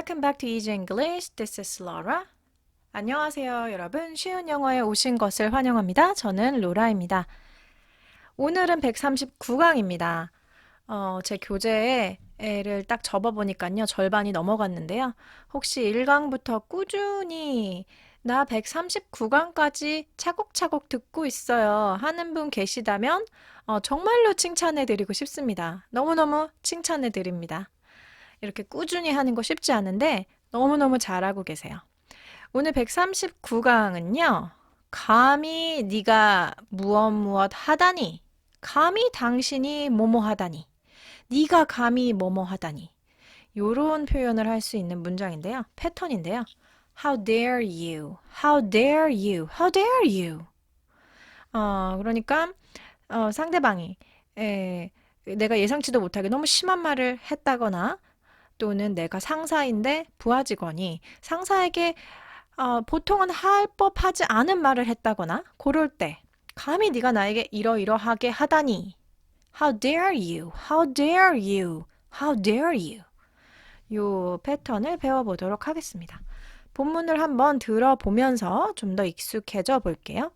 Welcome back to Easy English. This is Laura. 안녕하세요, 여러분. 쉬운 영어에 오신 것을 환영합니다. 저는 로라입니다. 오늘은 139강입니다. 어, 제 교재에 애를 딱 접어보니까요, 절반이 넘어갔는데요. 혹시 1강부터 꾸준히 나 139강까지 차곡차곡 듣고 있어요 하는 분 계시다면 어, 정말로 칭찬해드리고 싶습니다. 너무너무 칭찬해드립니다. 이렇게 꾸준히 하는 거 쉽지 않은데 너무너무 잘하고 계세요. 오늘 139강은요. 감히 네가 무엇 무엇 하다니. 감히 당신이 뭐뭐 하다니. 네가 감히 뭐뭐 하다니. 요런 표현을 할 수 있는 문장인데요. 패턴인데요. How dare you? How dare you? How dare you? 어, 그러니까 어, 상대방이 에, 내가 예상치도 못하게 너무 심한 말을 했다거나 또는 내가 상사인데 부하 직원이 상사에게 어, 보통은 할 법하지 않은 말을 했다거나 그럴 때 감히 네가 나에게 이러이러하게 하다니 How dare you? How dare you? How dare you? 요 패턴을 배워보도록 하겠습니다. 본문을 한번 들어보면서 좀 더 익숙해져 볼게요.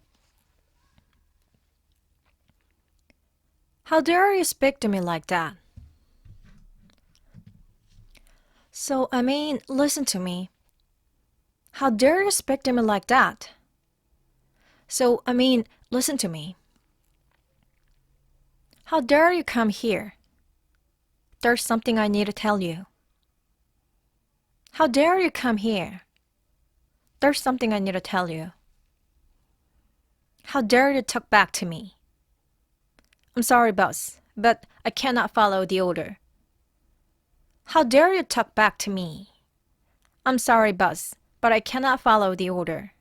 How dare you speak to me like that? So, I mean, listen to me. How dare you speak to me like that? So, I mean, listen to me. How dare you come here? There's something I need to tell you. How dare you come here? There's something I need to tell you. How dare you talk back to me? I'm sorry, boss, but I cannot follow the order. How dare you talk back to me? I'm sorry, boss, but I cannot follow the order.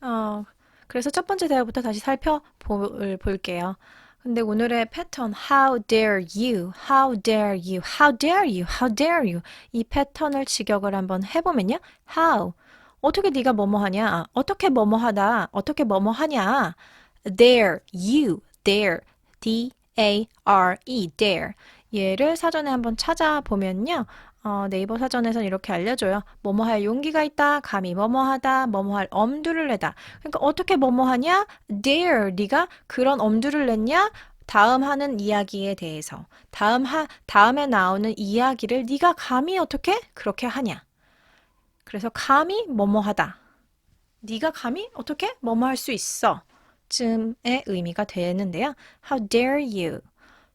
어, 그래서 첫 번째 대화부터 다시 살펴볼게요. 근데 오늘의 패턴 How dare you? How dare you? How dare you? How dare you? 이 패턴을 직역을 한번 해보면요. How? 어떻게 네가 뭐뭐 하냐? 어떻게 뭐뭐 하다? 어떻게 뭐뭐 하냐? Dare you? Dare. D-A-R-E. Dare. 얘를 사전에 한번 찾아보면요. 어, 네이버 사전에선 이렇게 알려줘요. 뭐뭐 할 용기가 있다. 감히 뭐뭐 하다. 뭐뭐 할 엄두를 내다. 그러니까 어떻게 뭐뭐 하냐? Dare. 네가 그런 엄두를 냈냐? 다음 하는 이야기에 대해서. 다음 하, 다음에 나오는 이야기를 네가 감히 어떻게 그렇게 하냐? 그래서 감히 뭐뭐 하다. 네가 감히 어떻게 뭐뭐 할 수 있어. 쯤의 의미가 되는데요. How dare you?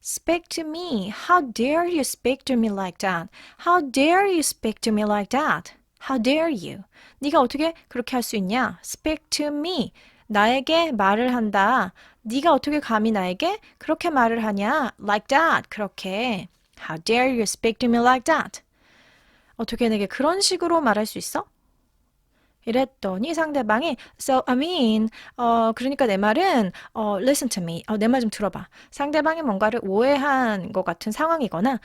Speak to me. How dare you speak to me like that? How dare you speak to me like that? How dare you? 네가 어떻게 그렇게 할 수 있냐? Speak to me. 나에게 말을 한다. 네가 어떻게 감히 나에게 그렇게 말을 하냐? Like that. 그렇게. How dare you speak to me like that? 어떻게 내게 그런 식으로 말할 수 있어? 이랬더니 상대방이 So I mean, 어 그러니까 내 말은 어 listen to me, 어, 내 말 좀 들어봐. 상대방이 뭔가를 오해한 것 같은 상황이거나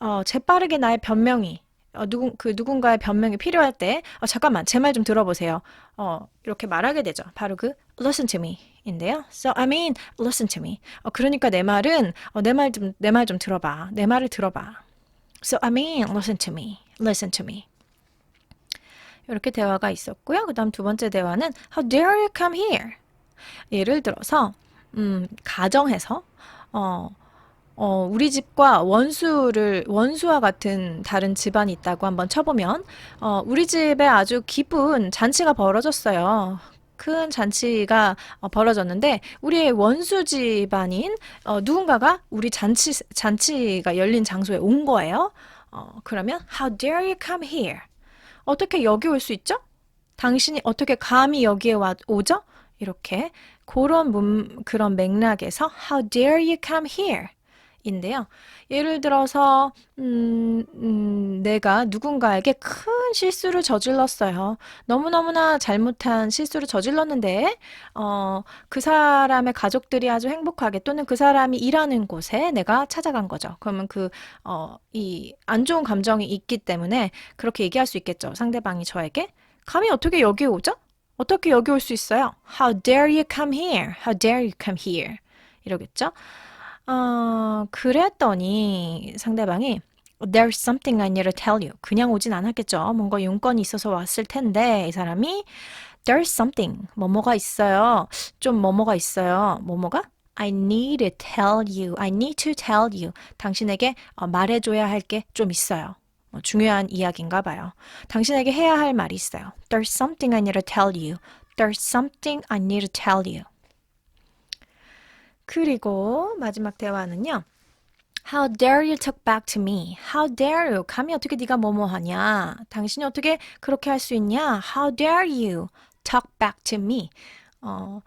어 재빠르게 나의 변명이 어, 누군 그 누군가의 변명이 필요할 때 어, 잠깐만 제 말 좀 들어보세요. 어 이렇게 말하게 되죠. 바로 그 listen to me인데요. So I mean, listen to me. 어 그러니까 내 말은 어, 내 말 좀 내 말 좀 들어봐. 내 말을 들어봐. So I mean, listen to me, listen to me. 이렇게 대화가 있었고요. 그 다음 두 번째 대화는 How dare you come here? 예를 들어서 음, 가정에서 어, 어, 우리 집과 원수를 원수와 같은 다른 집안이 있다고 한번 쳐보면 어, 우리 집에 아주 기쁜 잔치가 벌어졌어요. 큰 잔치가 어, 벌어졌는데 우리의 원수 집안인 어, 누군가가 우리 잔치 잔치가 열린 장소에 온 거예요. 어, 그러면 How dare you come here? 어떻게 여기 올 수 있죠? 당신이 어떻게 감히 여기에 와, 오죠? 이렇게 그런 문, 그런 맥락에서 How dare you come here? 인데요. 예를 들어서 음, 음, 내가 누군가에게 큰 실수를 저질렀어요. 너무너무나 잘못한 실수를 저질렀는데 어, 그 사람의 가족들이 아주 행복하게 또는 그 사람이 일하는 곳에 내가 찾아간 거죠. 그러면 그 어, 이 안 좋은 감정이 있기 때문에 그렇게 얘기할 수 있겠죠. 상대방이 저에게 감히 어떻게 여기 오죠? 어떻게 여기 올 수 있어요? How dare you come here? How dare you come here? 이러겠죠? 어, 그랬더니 상대방이 There's something I need to tell you. 그냥 오진 않았겠죠. 뭔가 용건이 있어서 왔을 텐데 이 사람이 There's something. 뭐뭐가 있어요. 좀 뭐뭐가 있어요. 뭐뭐가? I need to tell you. I need to tell you. 당신에게 어, 말해줘야 할 게 좀 있어요. 어, 중요한 이야기인가 봐요. 당신에게 해야 할 말이 있어요. There's something I need to tell you. There's something I need to tell you. 그리고 마지막 대화는요. How dare you talk back to me? How dare you? 감히 어떻게 네가 뭐뭐 하냐? 당신이 어떻게 그렇게 할 수 있냐? How dare you talk back to me? 어,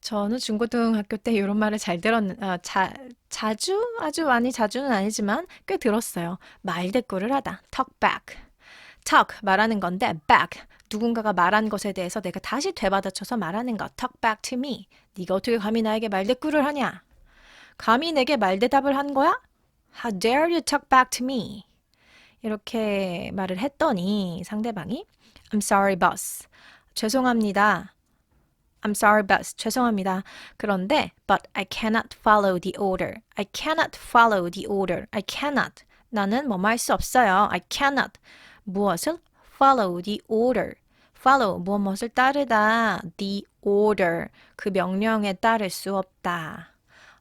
저는 중고등학교 때 이런 말을 잘 들었는, 어, 자, 자주, 아주 많이 자주는 아니지만 꽤 들었어요. 말 대꾸를 하다. talk back. talk, 말하는 건데, back. 누군가가 말한 것에 대해서 내가 다시 되받아쳐서 말하는 것. talk back to me. 네가 어떻게 감히 나에게 말대꾸를 하냐? 감히 내게 말대답을 한 거야? How dare you talk back to me? 이렇게 말을 했더니 상대방이 I'm sorry, boss. 죄송합니다. I'm sorry, boss. 죄송합니다. 그런데 but I cannot follow the order. I cannot follow the order. I cannot. 나는 뭐뭐 할 수 없어요. I cannot. 무엇을? follow the order. Follow 무엇을 따르다. the order. 그 명령에 따를 수 없다.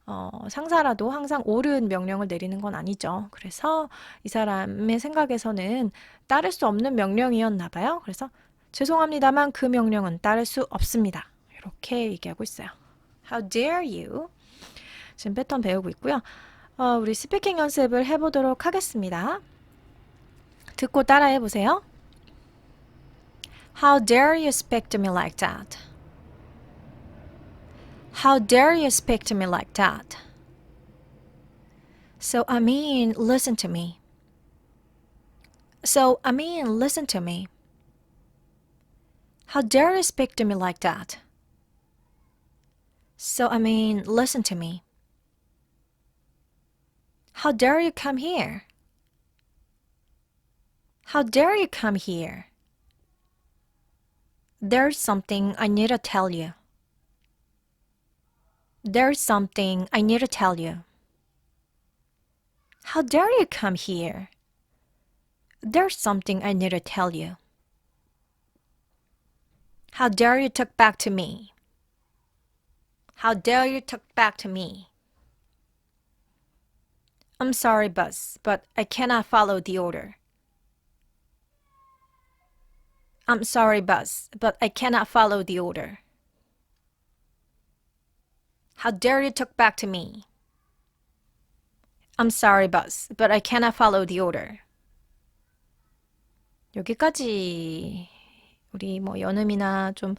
어, 상사라도 항상 옳은 명령을 내리는 건 아니죠. 그래서 이 사람의 생각에서는 따를 수 없는 명령이었나 봐요. 그래서 죄송합니다만 그 명령은 따를 수 없습니다. 이렇게 얘기하고 있어요. How dare you? 지금 패턴 배우고 있고요. 어, 우리 스피킹 연습을 해보도록 하겠습니다. 듣고 따라해 보세요. How dare you speak to me like that? How dare you speak to me like that? So, I mean, listen to me. So, I mean, listen to me. How dare you speak to me like that? So, I mean, listen to me. How dare you come here? How dare you come here? There's something I need to tell you. There's something I need to tell you. How dare you come here? There's something I need to tell you. How dare you talk back to me? How dare you talk back to me? I'm sorry, Buzz, but I cannot follow the order. I'm sorry, Buzz, but I cannot follow the order. How dare you talk back to me? I'm sorry, Buzz, but I cannot follow the order. 여기까지 우리 뭐 연음이나 좀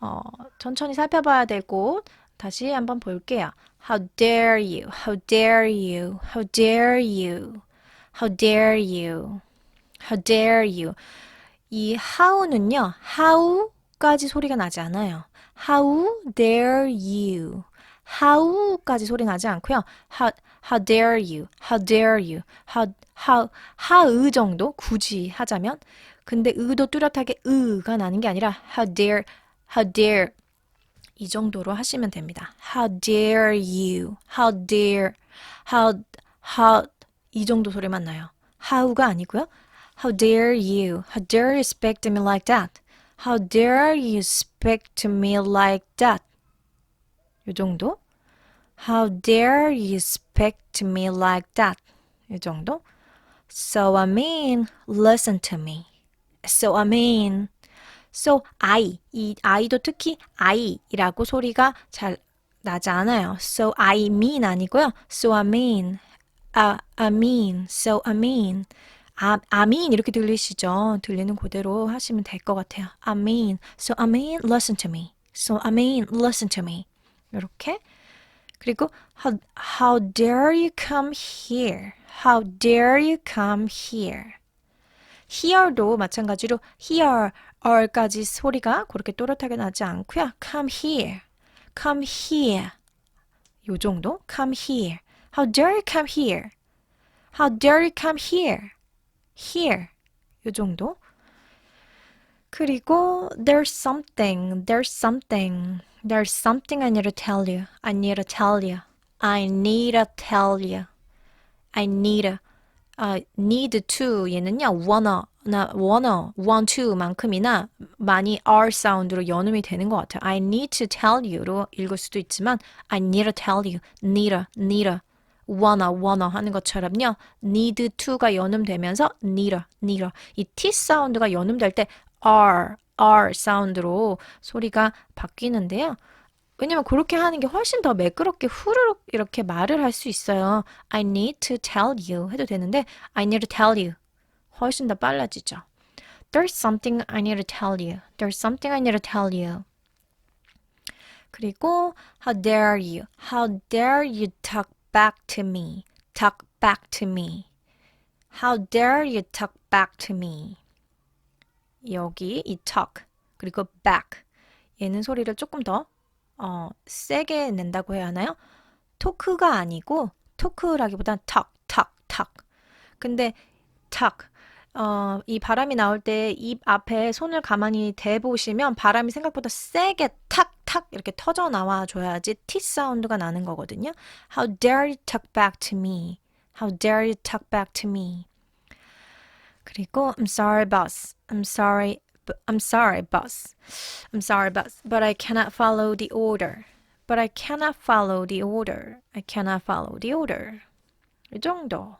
어, 천천히 살펴봐야 될 곳 다시 한번 볼게요. How dare you? How dare you? How dare you? How dare you? How dare you? 이 how는요. how까지 소리가 나지 않아요. How dare you? how까지 소리 나지 않고요. how, how dare you? How dare you? How, how, how 정도 굳이 하자면 근데 의도 뚜렷하게 의가 나는 게 아니라 how dare, how dare 이 정도로 하시면 됩니다. How dare you? How dare? How how 이 정도 소리만 나요. How가 아니고요. How dare you? How dare you speak to me like that? How dare you speak to me like that? 이 정도. How dare you speak to me like that? 이 정도. So I mean, listen to me. So I mean, so I 이 I도 특히 I라고 소리가 잘 나지 않아요. So I mean 아니고요. So I mean, uh, I mean, so I mean, I mean 이렇게 들리시죠? 들리는 그대로 하시면 될 것 같아요. Mean, so mean, listen to me. So mean, listen to me. 이렇게 그리고 how, how dare you come here? How dare you come here? here도 마찬가지로 here, or까지 소리가 그렇게 또렷하게 나지 않고요. come here, come here 요 정도 come here. How dare you come here? How dare you come here? Here 요 정도. 그리고 there's something, there's something, there's something I need to tell you. I need to tell you. I need to tell you. I need to 아, need to 얘는요, wanna나 wanna, want to만큼이나 많이 r 사운드로 연음이 되는 것 같아요. I need to tell you로 읽을 수도 있지만 I need to tell you, need, need, wanna, wanna 하는 것처럼요. need to가 연음되면서 need, need 이 t 사운드가 연음될 때 r, r 사운드로 소리가 바뀌는데요. 왜냐면 그렇게 하는 게 훨씬 더 매끄럽게 후루룩 이렇게 말을 할 수 있어요. I need to tell you 해도 되는데 I need to tell you 훨씬 더 빨라지죠. There's something I need to tell you. There's something I need to tell you. 그리고 How dare you? How dare you talk back to me? Talk back to me. How dare you talk back to me? 여기 이 talk 그리고 back 얘는 소리를 조금 더 어, 세게 낸다고 해야 하나요? 토크가 아니고 토크라기보단 턱, 턱, 턱. 근데 턱, 어, 이 바람이 나올 때 입 앞에 손을 가만히 대보시면 바람이 생각보다 세게 탁, 탁 이렇게 터져 나와 줘야지 T 사운드가 나는 거거든요. How dare you talk back to me? How dare you talk back to me? 그리고 I'm sorry, boss. I'm sorry. I'm sorry, boss. I'm sorry, boss, but I cannot follow the order. But I cannot follow the order. I cannot follow the order. 이 정도.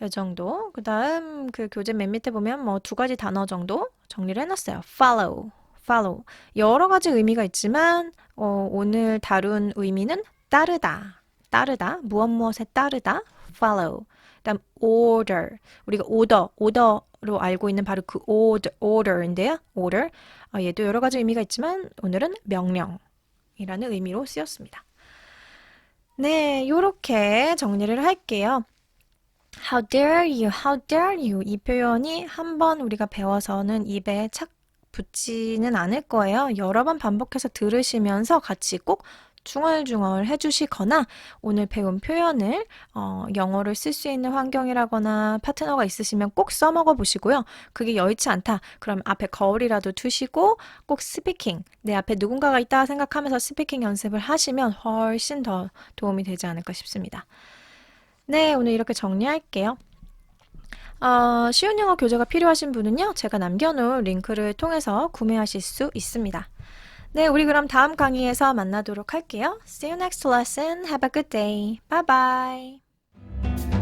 이 정도. 그 다음 그 교재 맨 밑에 보면 뭐 두 가지 단어 정도 정리를 해놨어요. follow, follow. 여러 가지 의미가 있지만 어, 오늘 다룬 의미는 따르다, 따르다, 무엇 무엇에 따르다, follow. 그다음 order. 우리가 order, order로 알고 있는 바로 그 order, order인데요. order. 어, 얘도 여러 가지 의미가 있지만 오늘은 명령이라는 의미로 쓰였습니다. 네, 요렇게 정리를 할게요. How dare you, how dare you. 이 표현이 한번 우리가 배워서는 입에 착 붙지는 않을 거예요. 여러 번 반복해서 들으시면서 같이 꼭 중얼중얼 해주시거나 오늘 배운 표현을 어, 영어를 쓸 수 있는 환경이라거나 파트너가 있으시면 꼭 써먹어 보시고요. 그게 여의치 않다. 그럼 앞에 거울이라도 두시고 꼭 스피킹, 내 앞에 누군가가 있다 생각하면서 스피킹 연습을 하시면 훨씬 더 도움이 되지 않을까 싶습니다. 네, 오늘 이렇게 정리할게요. 어, 쉬운 영어 교재가 필요하신 분은요, 제가 남겨놓은 링크를 통해서 구매하실 수 있습니다. 네, 우리 그럼 다음 강의에서 만나도록 할게요. See you next lesson. Have a good day. Bye bye.